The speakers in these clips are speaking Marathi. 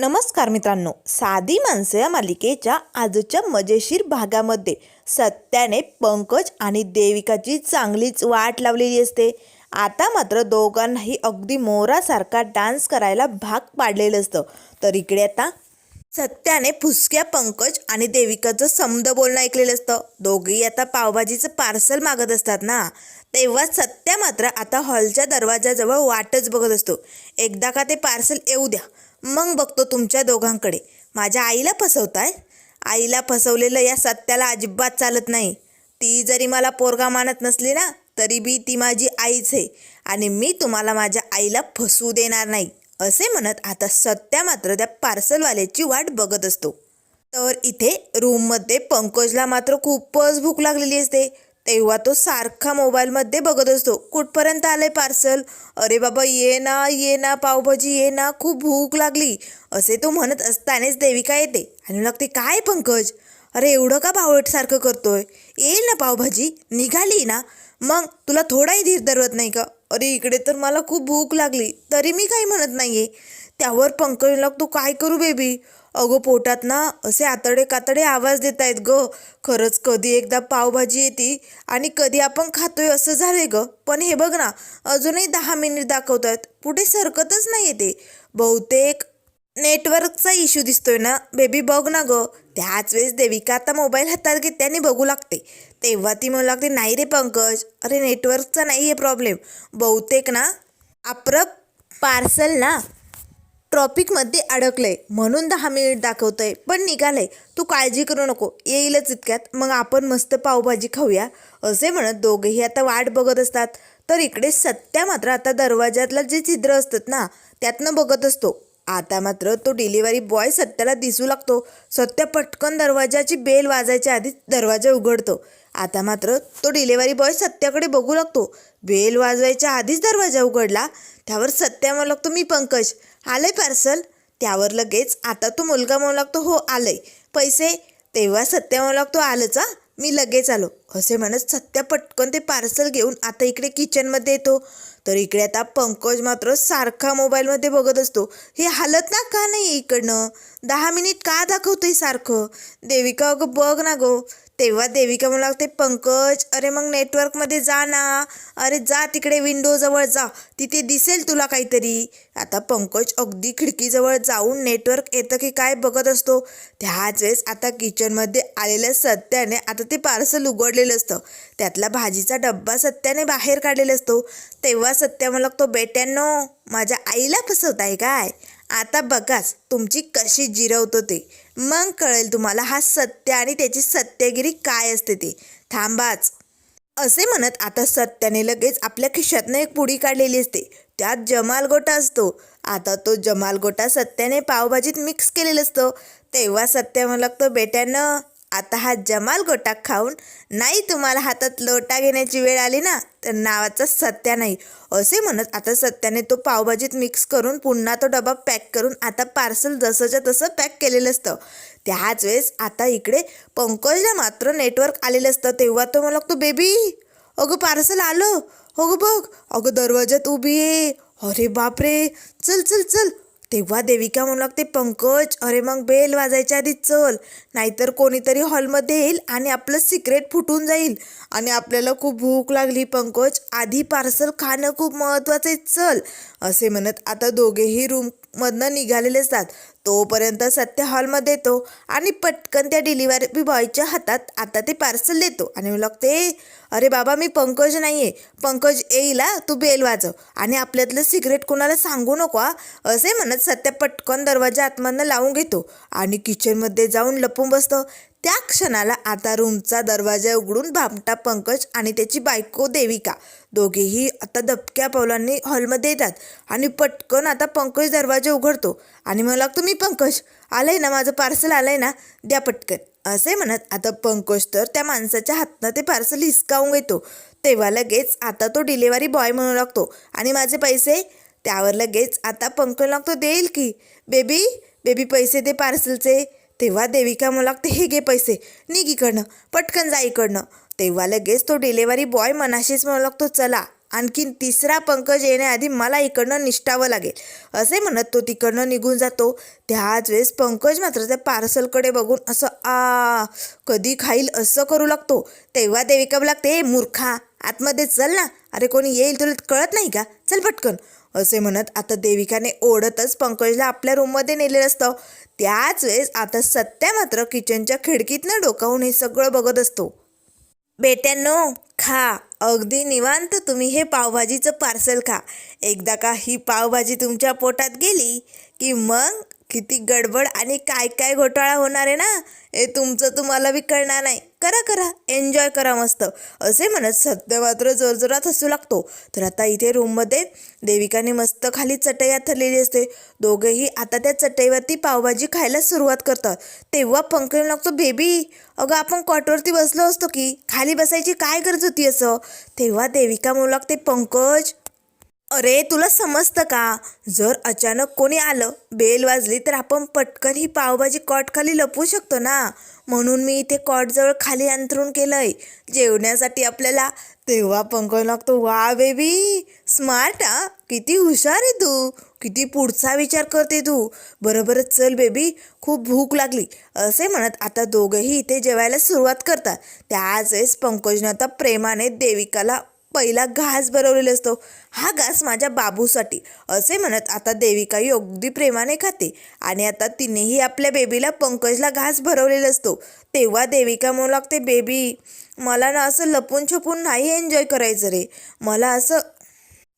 नमस्कार मित्रांनो साधी माणसं या मालिकेच्या आजच्या मजेशीर भागामध्ये सत्याने पंकज आणि देविकाची चांगलीच वाट लावलेली असते. आता मात्र दोघांनाही अगदी मोरासारखा डान्स करायला भाग पाडलेलं असतं. तर इकडे आता सत्याने फुसक्या पंकज आणि देविकाचं समद बोलणं ऐकलेलं असतं. दोघेही आता पावभाजीचं पार्सल मागत असतात ना? तेव्हा सत्या मात्र आता हॉलच्या दरवाजाजवळ वाटच बघत असतो. एकदा का ते पार्सल येऊ द्या. मग बघतो तुमच्या दोघांकडे. माझ्या आईला फसवताय? आईला फसवलेलं या सत्याला अजिबात चालत नाही. ती जरी मला पोरगा मानत नसली ना तरी बी ती माझी आईच आहे. आणि मी तुम्हाला माझ्या आईला फसवू देणार नाही असे म्हणत आता सत्या मात्र त्या पार्सलवाल्याची वाट बघत असतो. तर इथे रूममध्ये पंकजला मात्र खूपच भूक लागलेली असते. तेव्हा तो सारखा मोबाईलमध्ये बघत असतो. कुठपर्यंत आले पार्सल? अरे बाबा ये ना ये ना पावभाजी ये ना खूप भूक लागली. असे तो म्हणत असतानाच देविका येते. आणि लागते काय पंकज? अरे एवढं का बावळटसारखं करतोय? येईल ना पावभाजी? निघाली ना? मग तुला थोडाही धीर धरवत नाही का? अरे इकडे तर मला खूप भूक लागली. तरी मी काही म्हणत नाही आहे त्यावर पंकज लागतो काय करू बेबी? अगं पोटात ना असे आतडे कातडे आवाज देत आहेत ग. खरंच कधी एकदा पावभाजी येते आणि कधी आपण खातोय असं झालंय ग. पण हे बघ ना अजूनही दहा मिनिट दाखवत आहेत पुढे सरकतच नाही येते बहुतेक नेटवर्कचा इश्यू दिसतोय ना. बेबी बघ ना ग. त्याच वेळेस देविका आता मोबाईल हातात घेते आणि बघू लागते. तेव्हा ती म्हणू लागते नाही रे पंकज. अरे नेटवर्कचा नाही आहे प्रॉब्लेम. बहुतेक ना आपलं पार्सल ना ट्रॉपिकमध्ये अडकलंय. म्हणून दहा मिनिट दाखवतंय. पण निघालंय. तू काळजी करू नको. येईलच इतक्यात. मग आपण मस्त पावभाजी खाऊया. असे म्हणत दोघेही आता वाट बघत असतात. तर इकडे सत्या मात्र आता दरवाजातलं जे छिद्र असतात ना त्यातनं बघत असतो. आता मात्र तो डिलिव्हरी बॉय सत्याला दिसू लागतो. सत्या पटकन दरवाजाची बेल वाजायच्या आधीच दरवाजा उघडतो. आता मात्र तो डिलिव्हरी बॉय सत्याकडे बघू लागतो. बेल वाजवायच्या आधीच दरवाजा उघडला. त्यावर सत्या म्हणू लागतो मी पंकज. आलंय पार्सल त्यावर लगेच आता तो मुलगा म्हणू लागतो हो आलंय. पैसे? तेव्हा सत्या म्हणू लागतो आलंच हा? मी लगेच आलो. असे म्हणत सत्या पटकन ते पार्सल घेऊन आता इकडे किचनमध्ये येतो. तर इकडे आता पंकज मात्र सारखा मोबाईलमध्ये बघत असतो. हे हालत ना का नाही इकडनं? दहा मिनिट का दाखवतोय सारखं? देविका अगं बघ ना गो. तेव्हा देविका म्हणू लागते पंकज अरे मग नेटवर्कमध्ये जा ना. अरे जा तिकडे विंडोजवळ जा. तिथे दिसेल तुला काहीतरी. आता पंकज अगदी खिडकीजवळ जाऊन नेटवर्क येतं की काय बघत असतो. त्याच वेळेस आता किचनमध्ये आलेल्या सत्याने आता ते पार्सल उघडलेलं असतं. त्यातला भाजीचा डब्बा सत्याने बाहेर काढलेला असतो. तेव्हा सत्या म्हणू लागतो बेट्यांनो माझ्या आईला फसवताय काय? आता बघाच तुमची कशी जिरवतो ते. मग कळेल तुम्हाला हा सत्य आणि त्याची सत्यगिरी काय असते ते. थांबाच. असे म्हणत आता सत्याने लगेच आपल्या खिशातनं एक पुडी काढलेली असते. त्यात जमाल गोटा असतो. आता तो जमाल गोटा सत्याने पावभाजीत मिक्स केलेला असतो. तेव्हा सत्य म्हणू लागतो बेट्यानं आता हा जमाल गोटा खाऊन नाही तुम्हाला हातात लोटा घेण्याची वेळ आली ना तर नावाचा सत्या नाही. असे म्हणत आता सत्याने तो पावभाजीत मिक्स करून पुन्हा तो डबा पॅक करून आता पार्सल जसंच्या तसं पॅक केलेलं असतं. त्याच वेळेस आता इकडे पंकजला मात्र नेटवर्क आलेलं असतं. तेव्हा तो मला लागतो बेबी अगं पार्सल आलं. अगं बघ अगं दरवाज्यात उभी आहे. अरे बापरे! चल चल चल. तेव्हा देविका म्हणू लागते पंकज अरे मग बेल वाजायच्या आधी चल नाहीतर कोणीतरी हॉलमध्ये येईल आणि आपलं सिक्रेट फुटून जाईल आणि आपल्याला खूप भूक लागली पंकज. आधी पार्सल खाणं खूप महत्त्वाचं आहे चल असे म्हणत आता दोघेही रूम मधनं निघालेले असतात तोपर्यंत सत्य हॉलमध्ये येतो आणि पटकन त्या डिलिव्हरी बॉयच्या हातात आता ते पार्सल देतो. आणि मला लागते अरे बाबा मी पंकज नाही आहे पंकज येईल तू बेल वाजव. आणि आपल्यातलं सिक्रेट कोणाला सांगू नको असे म्हणत सत्य पटकन दरवाजा आतमधनं लावून घेतो. आणि किचनमध्ये जाऊन लपून बसतो. त्या क्षणाला आता रूमचा दरवाजा उघडून भामटा पंकज आणि त्याची बायको देविका. दोघेही आता दबक्या पावलांनी हॉलमध्ये येतात आणि पटकन आता पंकज दरवाजा उघडतो. आणि मला लागतो मी पंकज आलंय ना माझं पार्सल आलंय ना? द्या पटकन. असे म्हणत आता पंकज तर त्या माणसाच्या हातनं ते पार्सल हिसकावून घेतो. तेव्हा लगेच आता तो डिलेवरी बॉय म्हणू लागतो आणि माझे पैसे? त्यावर लगेच आता पंकज लागतो देईल की. बेबी बेबी पैसे दे पार्सलचे. तेव्हा देविका मला लागते हे घे पैसे. निघ इकडनं. पटकन जा इकडनं. तेव्हा लगेच तो डिलेवरी बॉय मनाशीच म्हणू लागतो चला. आणखीन तिसरा पंकज येण्याआधी मला इकडनं निष्ठावं लागेल. असे म्हणत तो तिकडनं निघून जातो. त्याच वेळेस पंकज मात्र त्या पार्सलकडे बघून असं आ कधी खाईल असं करू लागतो. तेव्हा देविका लागते मूर्खा आतमध्ये चल ना. अरे कोणी येईल तुला कळत नाही का? चल पटकन. असे म्हणत आता देविकाने ओढतच पंकजला आपल्या रूममध्ये नेलेलं असतं. त्याच वेळेस आता सत्या मात्र किचनच्या खिडकीतनं डोकावून हे सगळं बघत असतो. बेट्यांनो खा. अगदी निवांत तुम्ही हे पावभाजीचं पार्सल खा. एकदा का ही पावभाजी तुमच्या पोटात गेली की मग किती गडबड आणि काय काय घोटाळा होणार आहे ना हे तुमचं तुम्हाला बी कळणार नाही. करा करा. एन्जॉय करा मस्त. असे म्हणत सत्य मात्र जोरजोरात हसू लागतो. तर आता इथे रूममध्ये देविकाने मस्त खाली चटई थरलेली असते. दोघेही आता त्या चटईवरती पावभाजी खायला सुरुवात करतात. तेव्हा पंकज लागतो बेबी अगं आपण कॉटवरती बसलो असतो की? खाली बसायची काय गरज होती असं? तेव्हा देविका म्हणू लागते पंकज अरे तुला समजतं का? जर अचानक कोणी आलं बेल वाजली तर आपण पटकन ही पावभाजी कॉट खाली लपवू शकतो ना? म्हणून मी इथे कॉटजवळ खाली अंथरून केलंय. जेवण्यासाठी आपल्याला तेव्हा पंकज लागतो. वा बेबी! स्मार्ट हा? किती हुशार आहे तू. किती पुढचा विचार करते तू. बरोबर चल बेबी. खूप भूक लागली. असे म्हणत आता दोघंही इथे जेवायला सुरुवात करतात. त्याच वेळेस पंकजनं आता प्रेमाने देविकाला पहिला घास भरवलेला असतो. हा घास माझ्या बाबूसाठी. असे म्हणत आता देविकाही अगदी प्रेमाने खाते. आणि आता तिनेही आपल्या बेबीला पंकजला घास भरवलेला असतो. तेव्हा देविका म्हणू लागते बेबी मला ना असं लपून छपून नाही एन्जॉय करायचं रे. मला असं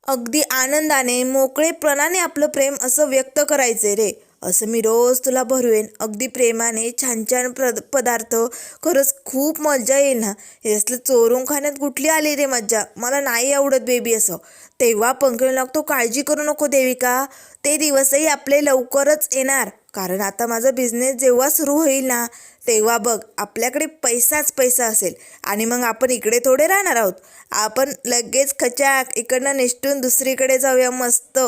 अगदी आनंदाने मोकळेपणाने आपलं प्रेम असं व्यक्त करायचं रे. असं मी रोज तुला भरवेन. अगदी प्रेमाने छान छान प्र पदार्थ खरंच खूप मजा येईल ना. हे असलं चोरून खाण्यात कुठली आली रे मज्जा? मला नाही आवडत बेबी असं. तेव्हा पंकज लागतो काळजी करू नको देविका. ते दिवसही आपले लवकरच येणार. कारण आता माझा बिझनेस जेव्हा सुरू होईल ना तेव्हा बघ आपल्याकडे पैसाच पैसा असेल. आणि मग आपण इकडे थोडे राहणार आहोत. आपण लगेच खचाक इकडनं निष्ठून दुसरीकडे जाऊया मस्त.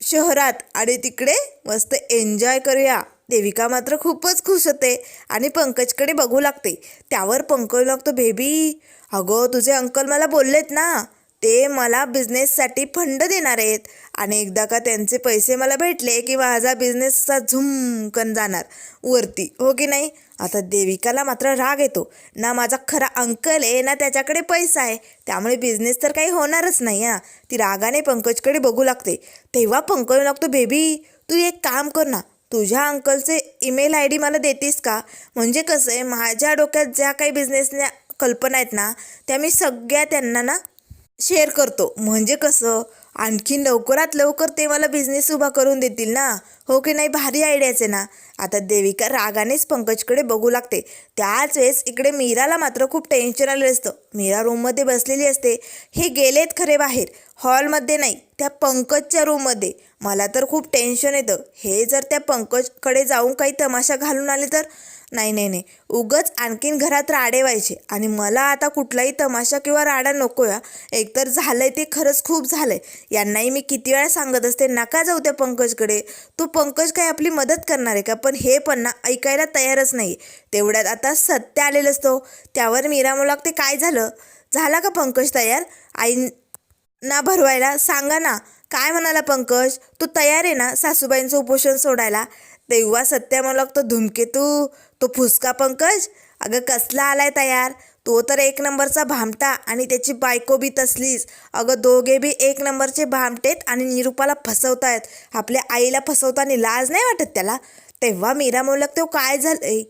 शहरात आणि तिकडे मस्त एन्जॉय करूया. देविका मात्र खूपच खुश होते आणि पंकजकडे बघू लागते. त्यावर पंकज लागतो बेबी अगं तुझे अंकल मला बोललेत ना ते मला बिझनेससाठी फंड देणार आहेत. आणि एकदा का त्यांचे पैसे मला भेटले की माझा बिझनेस असा झुमकन जाणार. वरती हो की नाही? आता देविकाला मात्र राग येतो. ना माझा खरा अंकल आहे ना त्याच्याकडे पैसा आहे. त्यामुळे बिझनेस तर काही होणारच नाही हा. ती रागाने पंकजकडे बघू लागते. तेव्हा पंकज लागतो बेबी तू एक काम कर ना. तुझ्या अंकलचे ईमेल आय डी मला देतेस का? म्हणजे कसं आहे माझ्या डोक्यात ज्या काही बिझनेसने कल्पना आहेत ना त्या मी सगळ्या त्यांना ना शेअर करतो. म्हणजे कसं? आणखीन लवकरात लवकर ते मला बिझनेस उभा करून देतील ना? हो की नाही? भारी आयडियाच आहे ना? आता देविका रागानेच पंकजकडे बघू लागते. त्याच वेळेस इकडे मीराला मात्र खूप टेन्शन आलेलं असतं. मीरा रूममध्ये बसलेली असते. हे गेलेत खरे बाहेर. हॉलमध्ये नाही त्या पंकजच्या रूममध्ये मला तर खूप टेन्शन येतं. हे जर त्या पंकजकडे जाऊन काही तमाशा घालून आले तर? नाही नाही नाही. उगच आणखीन घरात राडे व्हायचे आणि मला आता कुठलाही तमाशा किंवा राडा नको या. एकतर झालंय ते खरंच खूप झालंय. यांनाही मी किती वेळा सांगत असते नका जाऊ त्या पंकजकडे. तो पंकज काय आपली मदत करणार आहे का? पण हे पण ना ऐकायला तयारच नाही तेवढ्यात आता सत्य आलेलं असतो. त्यावर मीरा मला ते काय झालं? झाला का पंकज तयार? आई ना भरवायला? सांगा ना. काय म्हणाला पंकज? तू तयार आहे ना सासूबाईंचं उपोषण सोडायला? तेव्हा सत्या मला लागतो धुमकेतू तो फुसका पंकज? अगं कसला आलाय तयार? तो तर एक नंबरचा भामटा आणि त्याची बायको बी तसलीच. अगं दोघे बी एक नंबरचे भामटेत आणि निरूपाला फसवतायत. आपल्या आईला फसवताना लाज नाही वाटत त्याला? तेव्हा मीरा मोलक तो काय झालंय?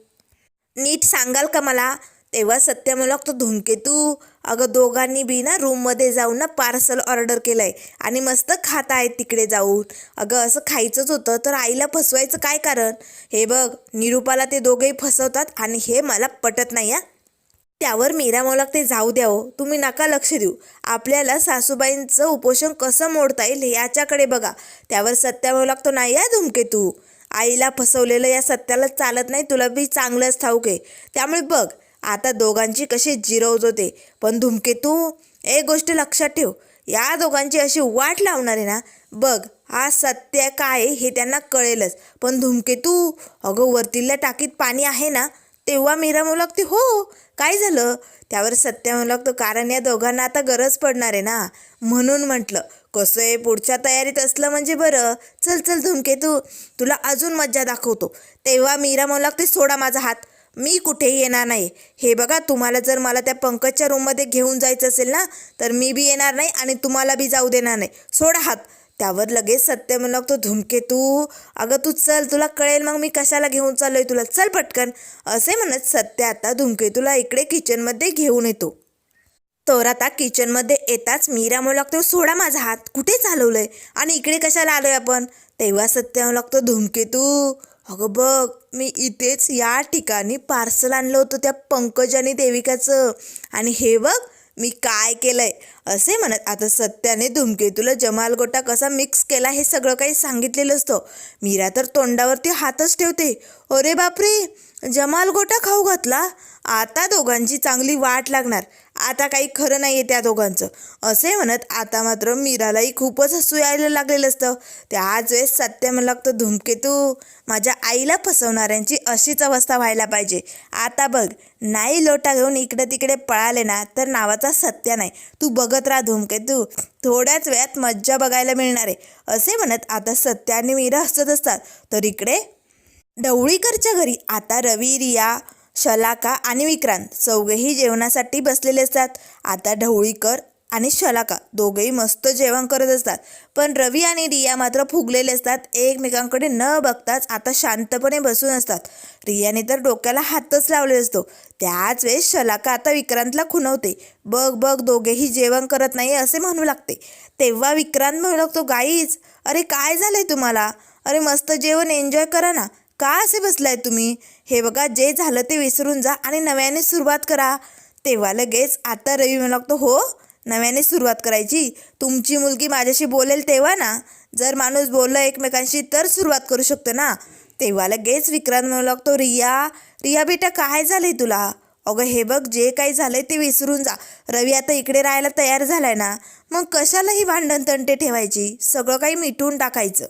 नीट सांगाल का मला? तेव्हा सत्य तो लागतो धूमकेतू अगं दोघांनी बी ना रूममध्ये जाऊन ना पार्सल ऑर्डर केलं आहे आणि मस्त खात आहेत तिकडे जाऊन. अगं असं खायचंच होतं तर आईला फसवायचं काय कारण? हे बघ निरूपाला ते दोघेही फसवतात आणि हे मला पटत नाही हा. त्यावर मीरा म्हणू ते जाऊ द्यावं हो. तुम्ही नका लक्ष देऊ. आपल्याला सासूबाईंचं उपोषण कसं मोडता येईल याच्याकडे बघा. त्यावर सत्या म्हणू तो नाही या धुमकेतू आईला फसवलेलं या सत्याला चालत नाही तुला बी चांगलंच ठाऊक आहे. त्यामुळे बघ आता दोघांची कशी जिरवज होते पण धुमकेतू एक गोष्ट लक्षात ठेव. या दोघांची अशी वाट लावणार आहे ना बघ हा सत्य काय आहे हे त्यांना कळेलच. पण धुमकेतू अगं वरतील्या टाकीत पाणी आहे ना तेव्हा मीरा म्हणू लागते हो काय झालं? त्यावर सत्य म्हणू लागतो कारण या दोघांना आता गरज पडणार आहे ना. म्हणून म्हटलं कसं आहे पुढच्या तयारीत असलं म्हणजे बरं. चल चल धुमकेतू तुला अजून मज्जा दाखवतो. तेव्हा मीरा म्हणू लागते सोडा माझा हात. मी कुठेही येणार नाही. हे बघा तुम्हाला जर मला त्या पंकजच्या रूममध्ये घेऊन जायचं असेल ना तर मी बी येणार नाही आणि तुम्हाला बी जाऊ देणार नाही. सोडा हात. त्यावर लगेच सत्य म्हणू लागतो धुमकेतू अगं तू चल तुला कळेल मग मी कशाला घेऊन चाललोय तुला. चल पटकन. असे म्हणत सत्य आता धुमकेतूला इकडे किचनमध्ये घेऊन येतो. तर आता किचनमध्ये येताच मीरा म्हणू लागतो सोडा माझा हात. कुठे चालवलंय? आणि इकडे कशाला आलोय आपण? तेव्हा सत्य म्हणू लागतो धुमकेतू अगं बघ मी इथेच या ठिकाणी पार्सल आणलं होतं त्या पंकज आणि देविकाचं. आणि हे बघ मी काय केलंय? असे म्हणत आता सत्याने धुमकेतूला जमाल गोटा कसा मिक्स केला हे सगळं काही सांगितलेलं असतं. मीरा तर तोंडावरती हातच ठेवते. अरे बापरे! जमाल गोटा खाऊ घातला आता दोघांची चांगली वाट लागणार. आता काही खरं नाही आहे त्या दोघांचं. असे म्हणत आता मात्र मीरालाही खूपच हसू यायला लागलेलं असतं. त्याच वेळेस सत्य म्हणू लागतं धुमकेतू माझ्या आईला फसवणाऱ्यांची अशीच अवस्था व्हायला पाहिजे. आता बघ नाही लोटा घेऊन इकडे तिकडे पळाले ना तर नावाचा सत्य नाही. तू बघत राहा धुमकेतू थोड्याच वेळात मज्जा बघायला मिळणार आहे. असे म्हणत आता सत्य आणि मीरा हसत असतात. तर इकडे ढवळीकरच्या घरी आता रवी रिया शलाका आणि विक्रांत चौघेही जेवणासाठी बसलेले असतात. आता ढवळीकर आणि शलाका दोघेही मस्त जेवण करत असतात. पण रवी आणि रिया मात्र फुगलेले असतात. एकमेकांकडे न बघताच आता शांतपणे बसून असतात. रियाने तर डोक्याला हातच लावले असतो. त्याच वेळेस शलाका आता विक्रांतला खुणवते. बघ बघ दोघेही जेवण करत नाही असे म्हणू लागते. तेव्हा विक्रांत म्हणू लागतो गाईच अरे काय झालंय तुम्हाला? अरे मस्त जेवण एन्जॉय करा ना. का असे बसलाय तुम्ही? हे बघा जे झालं ते विसरून जा आणि नव्याने सुरुवात करा. तेव्हा लगेच आता रवी म्हणू लागतो हो नव्याने सुरुवात करायची. तुमची मुलगी माझ्याशी बोलेल तेव्हा ना? जर माणूस बोललं एकमेकांशी तर सुरुवात करू शकतो ना? तेव्हा लगेच विक्रांत म्हणू लागतो रिया रिया बेटा काय झालंय तुला? अगं हे बघ जे काही झालंय ते विसरून जा. रवी आता इकडे राहायला तयार झालाय ना? मग कशालाही भांडण तंटे ठेवायची? सगळं काही मिटून टाकायचं.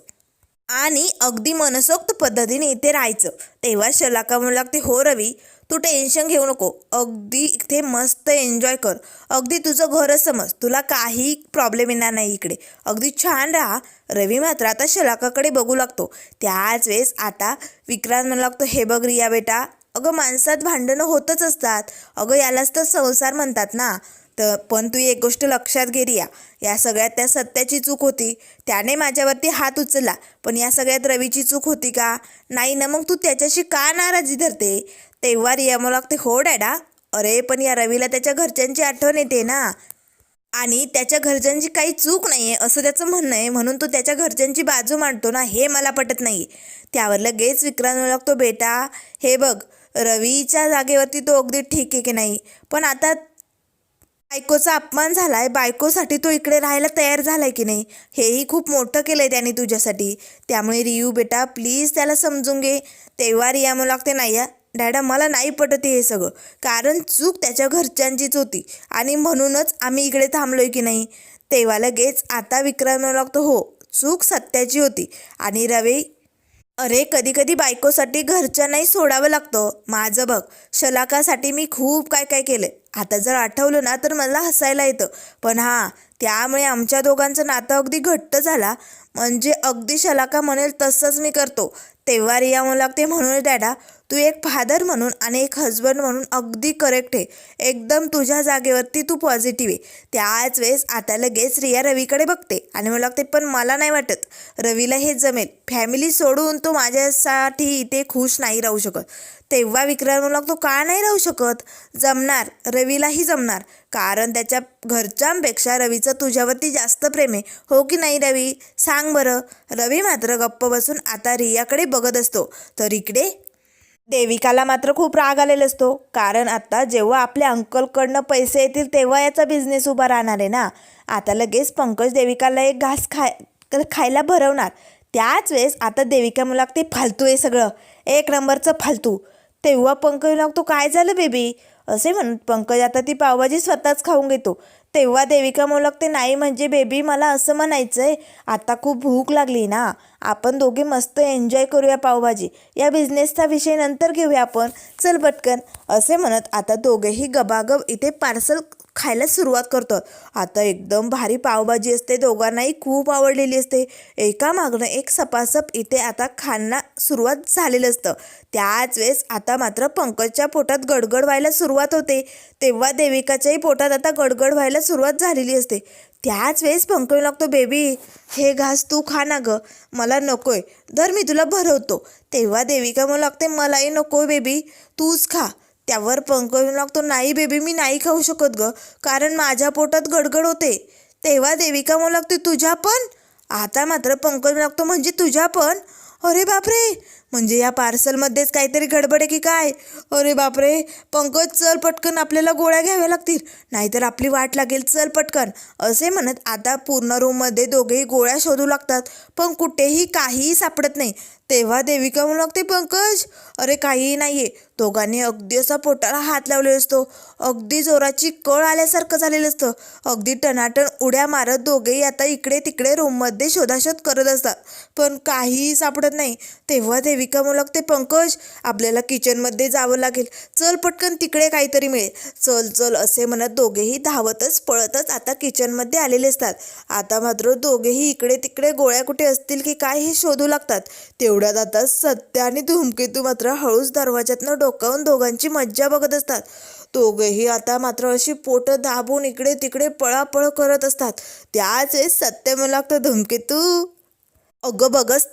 आणि अगदी मनसोक्त पद्धतीने इथे राहायचं. तेव्हा शलाका म्हणू लागते हो रवी तू टेन्शन घेऊ नको. अगदी इथे मस्त एन्जॉय कर. अगदी तुझं घरच समज. तुला काही प्रॉब्लेम येणार नाही इकडे. अगदी छान राहा. रवी मात्र आता शलाकाकडे बघू लागतो. त्याच वेळेस आता विक्रांत म्हणू लागतो हे बघ रिया बेटा अगं माणसात भांडणं होतच असतात. अगं यालाच तर संसार म्हणतात ना. तर पण तू एक गोष्ट लक्षात घे रिया या सगळ्यात त्या सत्याची चूक होती. त्याने माझ्यावरती हात उचलला. पण या सगळ्यात रवीची चूक होती का? नाही ना मग तू त्याच्याशी का नाराजी धरते? तेव्हा रिया मला लागते हो डॅडा. अरे पण या रवीला त्याच्या घरच्यांची आठवण येते ना. आणि त्याच्या घरच्यांची काही चूक नाही आहे असं त्याचं म्हणणं आहे. म्हणून तो त्याच्या घरच्यांची बाजू मांडतो ना हे मला पटत नाही त्यावर लगेच विक्रांत लागतो बेटा हे बघ रवीच्या जागेवरती तो अगदी ठीक आहे की नाही? पण आता बायकोचा अपमान झालाय. बायकोसाठी तो इकडे राहायला तयार झालाय की नाही? हेही खूप मोठं केलंय त्याने तुझ्यासाठी. त्यामुळे रियू बेटा प्लीज त्याला समजून घे. तेव्हा रिया म्हणू लागते नाही या डॅडा मला नाही पटत हे सगळं. कारण चूक त्याच्या घरच्यांचीच होती आणि म्हणूनच आम्ही इकडे थांबलोय की नाही? तेव्हा लगेच आता विक्रम म्हणू लागतो हो चूक सत्याची होती. आणि रवी अरे कधी कधी बायकोसाठी घरच्यांनाही सोडावं लागतं. माझं बघ शलाकासाठी मी खूप काय काय केलं आता जर आठवलं ना तर मला हसायला येतं. पण हां त्यामुळे आमच्या दोघांचं नातं अगदी घट्ट झाला. म्हणजे अगदी शलाका म्हणेल तसंच मी करतो. तेव्हा रिया मला लागते म्हणून डॅडा तू एक फादर म्हणून आणि एक हजबंड म्हणून अगदी करेक्ट आहे. एकदम तुझ्या जागेवरती तू पॉझिटिव्ह आहे. त्याच वेळेस आता लगेच रिया रवीकडे बघते आणि मला लागते पण मला नाही वाटत रवीला हे जमेल. फॅमिली सोडून तो माझ्यासाठी इथे खुश नाही राहू शकत. तेव्हा विक्रांत म्हणू लागतो का नाही राहू शकत? जमणार. रवीलाही जमणार. कारण त्याच्या घरच्यांपेक्षा रवीचं तुझ्यावरती जास्त प्रेम आहे. हो की नाही रवी? सांग बरं. रवी मात्र गप्प बसून आता रियाकडे बघत असतो. तर इकडे देविकाला मात्र खूप राग आलेला असतो. कारण आता जेव्हा आपल्या अंकलकडनं पैसे येतील तेव्हा याचा बिझनेस उभा राहणार आहे ना. आता लगेच पंकज देविकाला एक घास खाय खायला भरवणार. त्याच वेळेस आता देविका मला ते फालतू आहे सगळं. एक नंबरचं फालतू. तेव्हा पंकज लागतो काय झालं बेबी? असे म्हणत पंकज आता ती पावभाजी स्वतःच खाऊन घेतो. तेव्हा देविका मोलकते नाही म्हणजे बेबी मला असं म्हणायचं आहे आता खूप भूक लागली ना. आपण दोघे मस्त एन्जॉय करूया पावभाजी. या बिझनेसचा विषय नंतर घेऊया आपण. चल पटकन. असे म्हणत आता दोघेही गबागब इथे पार्सल खायला सुरुवात करतो. आता एकदम भारी पावभाजी असते. दोघांनाही खूप आवडलेली असते. एका मागणं एक सपासप इथे आता खाणं सुरुवात झालेलं असतं. त्याच वेळेस आता मात्र पंकजच्या पोटात गडगड व्हायला सुरुवात होते. तेव्हा देविकाच्याही पोटात आता गडगड व्हायला सुरुवात झालेली असते. त्याच वेळेस पंकज लागतो बेबी हे घास तू खा ना गं. मला नकोय. धर मी तुला भरवतो. तेव्हा देविका म्हणू लागते मलाही नको बेबी. तूच खा. त्यावर पंकज लागतो. नाही बेबी मी नाही खाऊ शकत ग. कारण माझ्या पोटात गडगड होते. तेव्हा देविका म्हणू लागते तुझ्या पण? आता मात्र पंकज लागतो म्हणजे तुझ्या पण? अरे बापरे! म्हणजे या पार्सलमध्येच काहीतरी गडबड आहे की काय? अरे बापरे! पंकज चल पटकन आपल्याला गोळ्या घ्याव्या लागतील. नाहीतर आपली वाट लागेल. चल पटकन. असे म्हणत आता पूर्ण रूममध्ये दोघेही गोळ्या शोधू लागतात. पण कुठेही काहीही सापडत नाही. तेव्हा देविका म्हणू लागते पंकज अरे काहीही नाही आहे दोघांनी अगदी असा पोटाला हात लावलेला असतो. अगदी जोराची कळ आल्यासारखं झालेलं असतं. अगदी टनाटन उड्या मारत दोघेही आता इकडे तिकडे रूममध्ये शोधाशोध करत असतात. पण काहीही सापडत नाही. तेव्हा देविका म्हणू लागते पंकज आपल्याला किचनमध्ये जावं लागेल. चल पटकन तिकडे काहीतरी मिळेल. चल चल असे म्हणत दोघेही धावतच पळतच आता किचनमध्ये आलेले असतात. आता मात्र दोघेही इकडे तिकडे गोळ्या कुठे असतील की काय हे शोधू लागतात. तेवढं एवढ्यात आता सत्य आणि धूमकेतू मात्र हळूच दरवाज्यातनं डोकावून दोघांची मज्जा बघत असतात. दोघेही आता मात्र अशी पोटं दाबून इकडे तिकडे पळापळ करत असतात. त्याच वेळेस सत्य मला लागतं धूमकेतू अगं बघस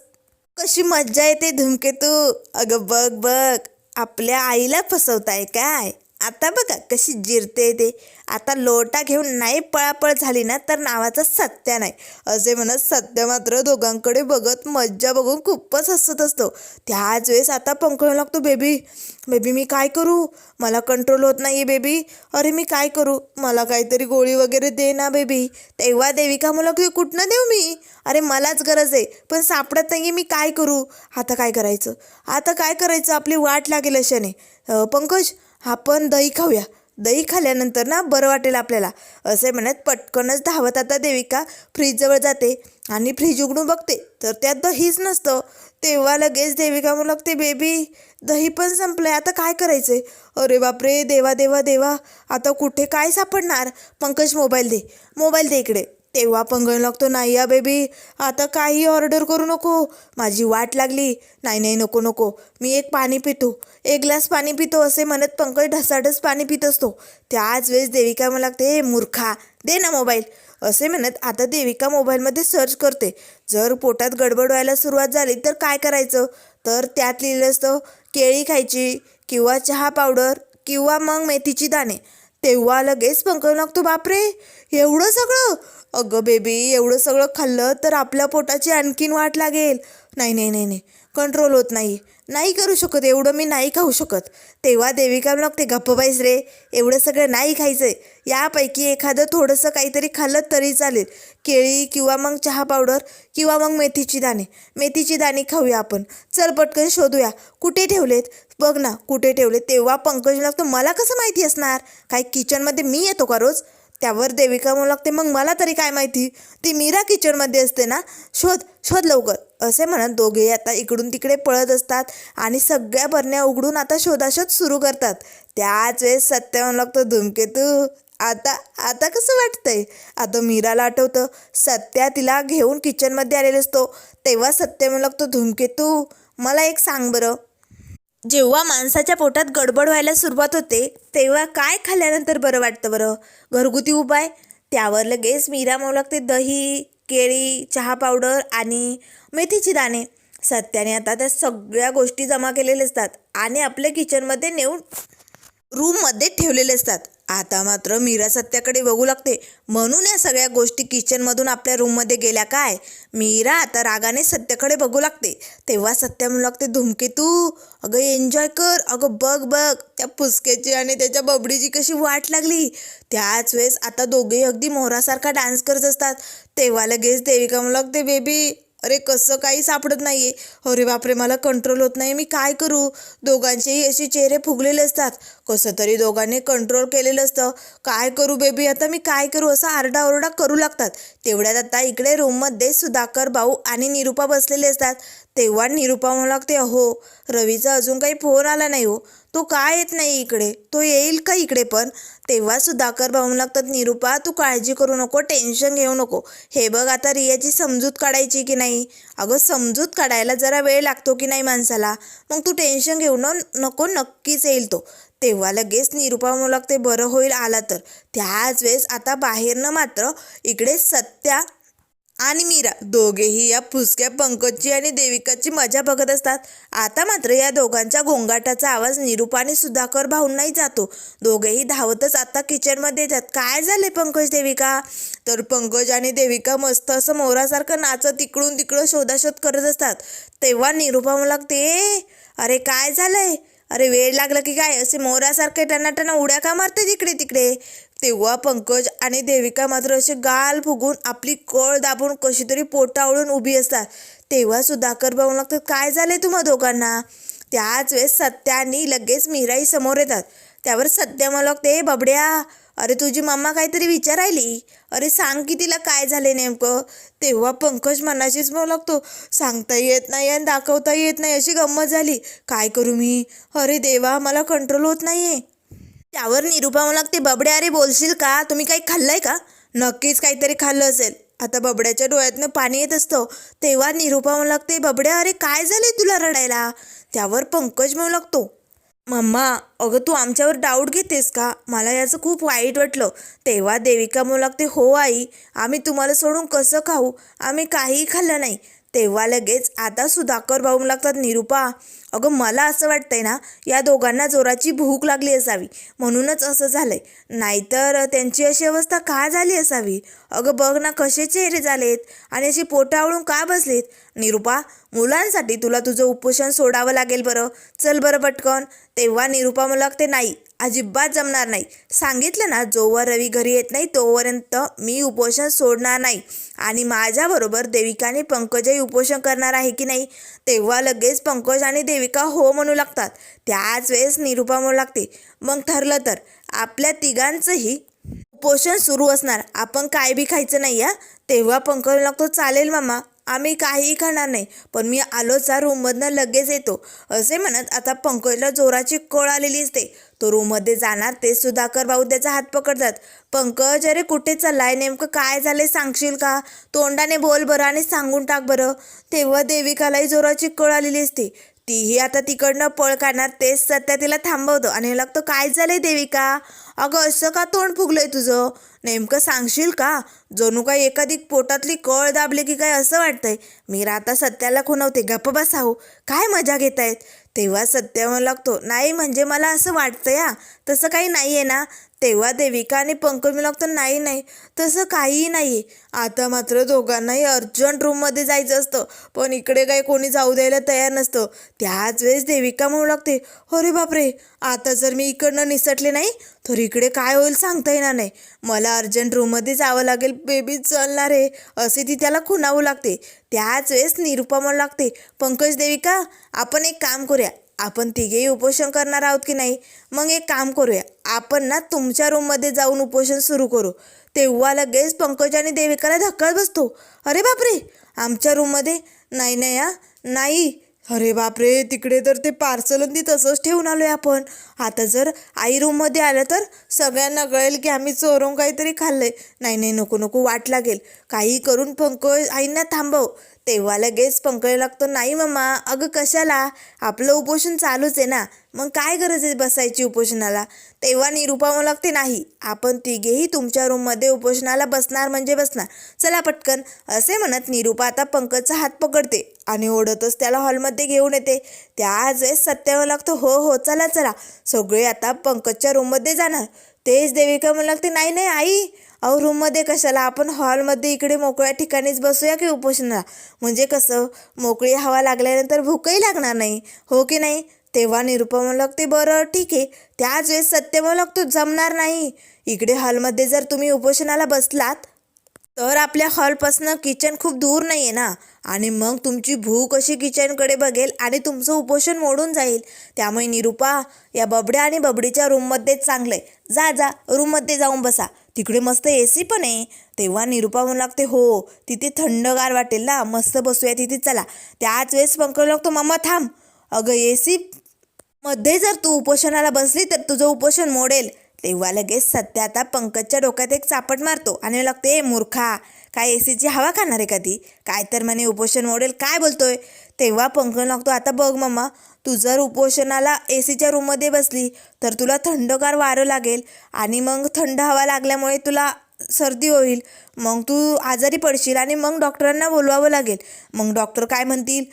कशी मज्जा येते धूमकेतू. अगं बघ बघ आपल्या आईला फसवताय काय? आता बघा कशी जिरते ते. आता लोटा घेऊन नाही पळापळ झाली ना तर नावाचा सत्य नाही. असे म्हणत सत्य मात्र दोघांकडे बघत मज्जा बघून खूपच हसत असतो. त्याच वेळेस आता पंखळू लागतो बेबी बेबी मी काय करू? मला कंट्रोल होत नाही बेबी. अरे मी काय करू? मला काहीतरी गोळी वगैरे दे ना बेबी. तेव्हा देविका मला कुठनं देऊ मी? अरे मलाच गरज आहे पण सापडत नाही मी काय करू? आता काय करायचं? आता काय करायचं? आपली वाट लागेल अशाने. पंकज आपण दही खाऊया. दही खाल्ल्यानंतर ना बरं वाटेल आपल्याला. असे म्हणत पटकनच धावत आता देविका फ्रीजजवळ जाते आणि फ्रीज उघडून बघते. तर त्यात दहीच नसतं. तेव्हा लगेच देविका म्हणू लागते बेबी दही पण संपलंय. आता काय करायचंय? अरे बापरे देवा देवा देवा. आता कुठे काय सापडणार? पंकज मोबाईल दे. मोबाईल दे इकडे. तेव्हा पंगण लागतो नाही या बेबी. आता काही ऑर्डर करू नको. माझी वाट लागली. नाही नाही नको नको. मी एक पाणी पितो. एक ग्लास पाणी पितो असे म्हणत पंकज ढसाढस पाणी पित असतो. त्याच वेळेस देविका मला लागते हे मूर्खा दे ना मोबाईल. असे म्हणत आता देविका मोबाईलमध्ये सर्च करते. जर पोटात गडबड व्हायला सुरुवात झाली तर काय करायचं? तर त्यात लिहिलं असतं केळी खायची किंवा चहा पावडर किंवा मग मेथीची दाणे. तेव्हा लगेच पंकज लागतो बापरे एवढं सगळं? अगं बेबी एवढं सगळं खाल्लं तर आपल्या पोटाची आणखीन वाट लागेल. नाही नाही नाही नाही कंट्रोल होत नाही. नाही करू शकत एवढं मी नाही खाऊ शकत. तेव्हा देविका लागते गप्प बाईस रे एवढं सगळं नाही खायचंय. यापैकी एखादं थोडंसं काहीतरी खाल्लं तरी चालेल. केळी किंवा मग चहा पावडर किंवा मग मेथीची दाणे. मेथीची दाणे खाऊया आपण. चल पटकन शोधूया. कुठे ठेवलेत? बघ ना कुठे ठेवले तेव्हा पंकज लागतो मला कसं माहिती असणार? काय किचनमध्ये मी येतो का रोज? त्यावर देविका म्हणू लागते मग मला तरी काय माहिती? ती मीरा किचनमध्ये असते ना? शोध शोध लवकर. असे म्हणत दोघे आता इकडून तिकडे पळत असतात आणि सगळ्या बरण्या उघडून आता शोधाशोध सुरू करतात. त्याच वेळेस सत्य म्हणू लागतो धुमकेतू आता आता कसं वाटतंय? आता मीराला आठवतं सत्या तिला घेऊन किचनमध्ये आलेला असतो. तेव्हा सत्य म्हणू लागतो धुमकेतू मला एक सांग बरं. जेव्हा माणसाच्या पोटात गडबड व्हायला सुरुवात होते तेव्हा काय खाल्ल्यानंतर बरं वाटतं बरं? घरगुती उपाय? त्यावर लगेच मीरा म्हणू लागते दही केळी चहा पावडर आणि मेथीची दाणे. सत्याने आता त्या सगळ्या गोष्टी जमा केलेल्या असतात आणि आपल्या किचनमध्ये नेऊन रूममध्ये ठेवलेले असतात. आता मात्र मीरा सत्याकडे बघू लागते. म्हणून या सगळ्या गोष्टी किचनमधून आपल्या रूममध्ये गेल्या काय? मीरा आता रागाने सत्याकडे बघू लागते. तेव्हा सत्या म्हणू लागते धुमकेतू अगं एन्जॉय कर. अगं बघ बघ त्या पुसक्याची आणि त्याच्या बबडीची कशी वाट लागली. त्याच वेळेस आता दोघेही अगदी मोहरासारखा डान्स करत असतात. तेव्हा लगेच देविका म्हणू लागते बेबी अरे कसं काही सापडत नाही आहे अरे बापरे मला कंट्रोल होत नाही मी काय करू? दोघांचेही असे चेहरे फुगलेले असतात. कसं तरी दोघांनी कंट्रोल केलेलं असतं. काय करू बेबी? आता मी काय करू? असं आरडाओरडा करू लागतात. तेवढ्यात आता इकडे रूममध्ये सुधाकर भाऊ आणि निरुपा बसलेले असतात. तेव्हा निरुपा म्हणू लागते अहो रवीचा अजून काही फोन आला नाही हो. तो का येत नाही इकडे? तो येईल का इकडे पण? तेव्हा सुधाकर भाऊ लागतात निरुपा तू काळजी करू नको टेन्शन घेऊ नको. हे बघ आता रियाची समजूत काढायची की नाही? अगं समजूत काढायला जरा वेळ लागतो की नाही माणसाला? मग तू टेन्शन घेऊ न नको नक्कीच येईल तो. तेव्हा लगेच निरुपा म्हणू लागते बरं होईल आला तर. त्याच वेळेस आता बाहेरनं मात्र इकडे सत्या आणि मीरा दोघेही या फुसक्या पंकजची आणि देविकाची मजा बघत असतात. आता मात्र या दोघांच्या गोंगाटाचा आवाज निरूपाने आणि सुधाकर भाऊंनाही जातो. दोघेही धावतच आता किचनमध्ये येतात. काय झाले पंकज देविका? तर पंकज आणि देविका मस्त असं मोरासारखं नाचत इकडून तिकडं शोधाशोध करत असतात. तेव्हा निरूपा म्हणू लागते अरे काय झालंय? अरे वेळ लागला की काय? असे मोरासारखे टनाटना उड्या का मारते तिकडे तिकडे? तेव्हा पंकज आणि देविका मात्र असे गाल फुगून आपली कळ दाबून कशी तरी पोटावळून उभी असतात. तेव्हा सुधाकर भाऊ लागतात काय झाले तुम्हा दोघांना? त्याच वेळेस सत्यानी लगेच मीराई समोर येतात. त्यावर सत्या मला लागते बबड्या अरे तुझी मम्मा काहीतरी विचारायली. अरे सांग की तिला काय झाले नेमकं? तेव्हा पंकज मनाशीच म्हणू लागतो सांगता येत नाही आणि दाखवता येत नाही अशी गंमत झाली. काय करू मी? अरे देवा मला कंट्रोल होत नाही आहे त्यावर निरुपा म्हणू लागते बबड्या अरे बोलशील का? तुम्ही काही खाल्लंय का? नक्कीच काहीतरी खाल्लं असेल. आता बबड्याच्या डोळ्यातनं पाणी येत असतं. तेव्हा निरुपा म्हणू लागते बबड्या अरे काय झाले तुला रडायला? त्यावर पंकज म्हणू लागतो मम्मा अगं तू आमच्यावर डाऊट घेतेस का? मला याचं खूप वाईट वाटलं. तेव्हा देविका म्हणू लागते हो आई आम्ही तुम्हाला सोडून कसं खाऊ? आम्ही काहीही खाल्लं नाही. तेव्हा लगेच आता सुधाकर भाऊ लागतात निरुपा अगं मला असं वाटतंय ना या दोघांना जोराची भूक लागली असावी. म्हणूनच असं झालंय. नाहीतर त्यांची अशी अवस्था का झाली असावी? अगं बघ ना कसे चेहरे झालेत आणि अशी पोटावळून का बसलेत? निरुपा मुलांसाठी तुला तुझं उपोषण सोडावं लागेल बरं. चल बरं पटकन. तेव्हा निरुपा मला लागते नाही अजिबात जमणार नाही. सांगितलं ना जोवर रवी घरी येत नाही तोपर्यंत मी उपोषण सोडणार नाही. आणि माझ्याबरोबर देविकाने पंकजही उपोषण करणार आहे की नाही तेव्हा लगेच पंकज आणि देविका हो म्हणू लागतात. त्याच वेळेस निरुपा म्हणू लागते. मग ठरलं तर आपल्या तिघांचंही उपोषण सुरू असणार. आपण काय बी खायचं नाही या तेव्हा पंकज लागतो चालेल मामा आम्ही काहीही खाणार नाही पण मी आलोचा रूममधनं लगेच येतो. असे म्हणत आता पंकजला जोराची कळ आलेली असते तो रूममध्ये जाणार ते सुधाकर भाऊ त्याचा हात पकडतात. पंकज अरे कुठे चाललाय? नेमकं काय झालंय सांगशील का? तोंडाने बोल बरं आणि सांगून टाक बरं. तेव्हा देविकालाही जोराची कळ आलेली असते. तीही आता तिकडनं पळ काढणार तेच सत्या तिला थांबवतो. आणि लागतो काय झालंय देविका? अगं असं का तोंड फुगलंय तुझं? नेमकं सांगशील का? जणू काय एखादी पोटातली कळ दाबली की काय असं वाटतंय? मी आता सत्याला खुणवते. गप्प बसाहो काय मजा घेतायत? तेव्हा सत्य लागतो. नाही म्हणजे मला असं वाटतं या. तसं काही नाही आहे ना. तेव्हा देविका आणि पंकज मी लागतो नाही नाही. तसं काहीही नाही आहे आता मात्र दोघांनाही अर्जंट रूममध्ये जायचं असतं. पण इकडे काही कोणी जाऊ द्यायला तयार नसतं. त्याच वेळेस देविका म्हणू लागते अरे बापरे! आता जर मी इकडनं निसटले नाही तर इकडे काय होईल सांगता येणार नाही. मला अर्जंट रूममध्ये जावं लागेल. बेबी चलणार आहे. असे ती त्याला खुणावू लागते. त्याच वेळेस निरुपा म्हणू लागते पंकज देविका आपण एक काम करूया. आपण तिघेही उपोषण करणार आहोत की नाही? मग एक काम करूया. आपण ना तुमच्या रूममध्ये जाऊन उपोषण सुरू करू. तेव्हा लगेच पंकज आणि देविकाला धक्का बसतो. अरे बापरे! आमच्या रूममध्ये नाही नाही हा. नाही. अरे बापरे तिकडे तर ते पार्सल ती तसंच ठेवून आलोय आपण. आता जर आई रूममध्ये आलं तर सगळ्यांना कळेल की आम्ही चोरून काहीतरी खाल्लंय. नाही नाही नको नको वाट लागेल. काही करून पंकज आईंना थांबव. तेव्हा लगेच पंकज लागतो. नाही मम्मा अगं कशाला? आपलं उपोषण चालूच आहे ना. मग काय गरज आहे बसायची उपोषणाला? तेव्हा निरुपा म्हणू लागते नाही आपण तिघेही तुमच्या रूममध्ये उपोषणाला बसणार म्हणजे बसणार. चला पटकन. असे म्हणत निरुपा आता पंकजचा हात पकडते आणि ओढतच त्याला हॉलमध्ये घेऊन येते. त्याच वेळेस सत्यावर लागतो हो हो चला चला. सगळे आता पंकजच्या रूममध्ये जाणार. तेच देविका म्हणू लागते नाही नाही आई अहो रूममध्ये कशाला? आपण हॉलमध्ये इकडे मोकळ्या ठिकाणीच बसूया की उपोषणाला? म्हणजे कसं? मोकळी हवा लागल्यानंतर भूकही लागणार नाही. हो की नाही? तेव्हा निरुपमा म्हणू लागते बरं ठीक आहे. त्याच वेळेस सत्य म्हणू लागतो जमणार नाही. इकडे हॉलमध्ये जर तुम्ही उपोषणाला बसलात तर आपल्या हॉलपासनं किचन खूप दूर नाही आहे ना? आणि मग तुमची भूक अशी किचनकडे बघेल आणि तुमचं उपोषण मोडून जाईल. त्यामुळे निरुपा या बबड्या आणि बबडीच्या रूममध्येच चांगलं आहे जा जा रूममध्ये जाऊन बसा. तिकडे मस्त ए सी पण आहे. तेव्हा निरुपा म्हणू लागते हो तिथे थंडगार वाटेल ना मस्त बसूया तिथे चला. त्याच वेळेस पंकज लागतो मम्मा थांब. अगं ए सी मध्ये जर तू उपोषणाला बसली तर तुझं उपोषण मोडेल. तेव्हा लगेच सध्या आता पंकजच्या डोक्यात एक चापट मारतो आणि लागते "ए, मूर्खा काय ए सीची हवा खाणार आहे का ती? काय तर म्हणे उपोषण मोडेल काय बोलतोय? तेव्हा पंकज लागतो आता बघ मम्मा तू जर उपोषणाला ए सीच्या रूममध्ये बसली तर तुला थंडगार वारं लागेल आणि मग थंड हवा लागल्यामुळे तुला सर्दी होईल. मग तू आजारी पडशील आणि मग डॉक्टरांना बोलवावं लागेल. मग डॉक्टर काय म्हणतील?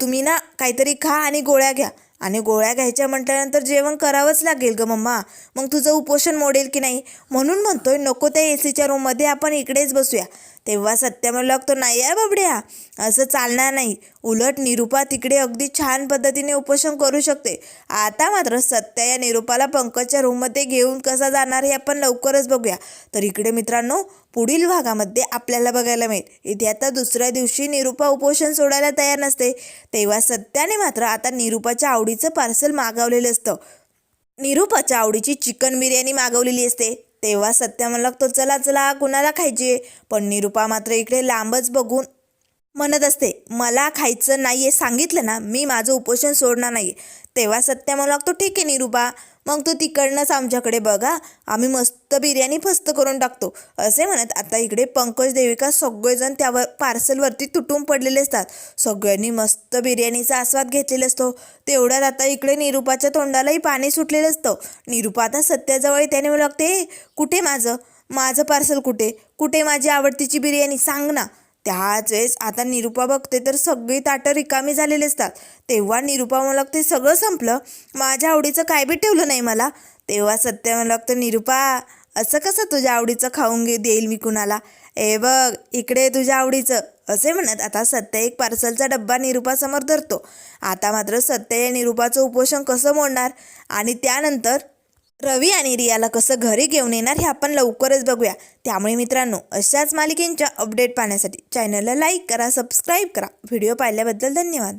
तुम्ही ना काहीतरी खा आणि गोळ्या घ्या. आणि गोळ्या घ्यायच्या म्हटल्यानंतर जेवण करावंच लागेल ग मम्मा. मग तुझं उपोषण मोडेल की नाही? म्हणून म्हणतोय नको त्या ए सीच्या रूममध्ये आपण इकडेच बसूया. तेव्हा सत्य म्हणू लागतो नाही आहे बाबड्या असं चालणार नाही. उलट निरुपा तिकडे अगदी छान पद्धतीने उपोषण करू शकते. आता मात्र सत्य या निरुपाला पंकजच्या रूममध्ये घेऊन कसा जाणार हे आपण लवकरच बघूया. तर इकडे मित्रांनो पुढील भागामध्ये आपल्याला बघायला मिळेल. इथे आता दुसऱ्या दिवशी निरुपा उपोषण सोडायला तयार नसते. तेव्हा सत्याने मात्र आता निरुपाच्या आवडीचं पार्सल मागवलेलं असतं. निरुपाच्या आवडीची चिकन बिर्याणी मागवलेली असते. तेव्हा सत्या म्हणू लागतो चला चला कुणाला खायची? पण निरुपा मात्र इकडे लांबच बघून म्हणत असते मला खायचं नाही आहे सांगितलं ना मी माझं उपोषण सोडणार नाही तेव्हा सत्या म्हणू लागतो ठीक आहे निरुपा मग तू तिकडनंच आमच्याकडे बघा. आम्ही मस्त बिर्याणी फस्त करून टाकतो. असे म्हणत आता इकडे पंकज देविका सगळेजण त्यावर पार्सलवरती तुटून पडलेले असतात. सगळ्यांनी मस्त बिर्याणीचा आस्वाद घेतलेला असतो. तेवढ्यात आता इकडे निरुपाच्या तोंडालाही पाणी सुटलेलं असतं. निरुपा आता सत्याजवळ त्याने म्हणू लागते कुठे माझं? माझं पार्सल कुठे? कुठे माझी आवडतीची बिर्याणी? सांग ना. त्याच वेळेस आता निरुपा बघते तर सगळी ताटं रिकामी झालेली असतात. तेव्हा निरुपा मला लागते सगळं संपलं. माझ्या आवडीचं काय बी ठेवलं नाही मला. तेव्हा सत्य मला लागतं निरुपा असं कसं तुझ्या आवडीचं खाऊन घे देईल मी कुणाला? ए बघ इकडे तुझ्या आवडीचं. असे म्हणत आता सत्य एक पार्सलचा डब्बा निरुपासमोर धरतो. आता मात्र सत्य या निरुपाचं उपोषण कसं मोडणार? आणि त्यानंतर रवी आणि रियाला कसं घरी घेऊन येणार हे आपण लवकरच बघूया. त्यामुळे मित्रांनो अशाच मालिकेंच्या अपडेट पाहण्यासाठी चॅनलला लाईक करा सबस्क्राईब करा. व्हिडिओ पाहिल्याबद्दल धन्यवाद.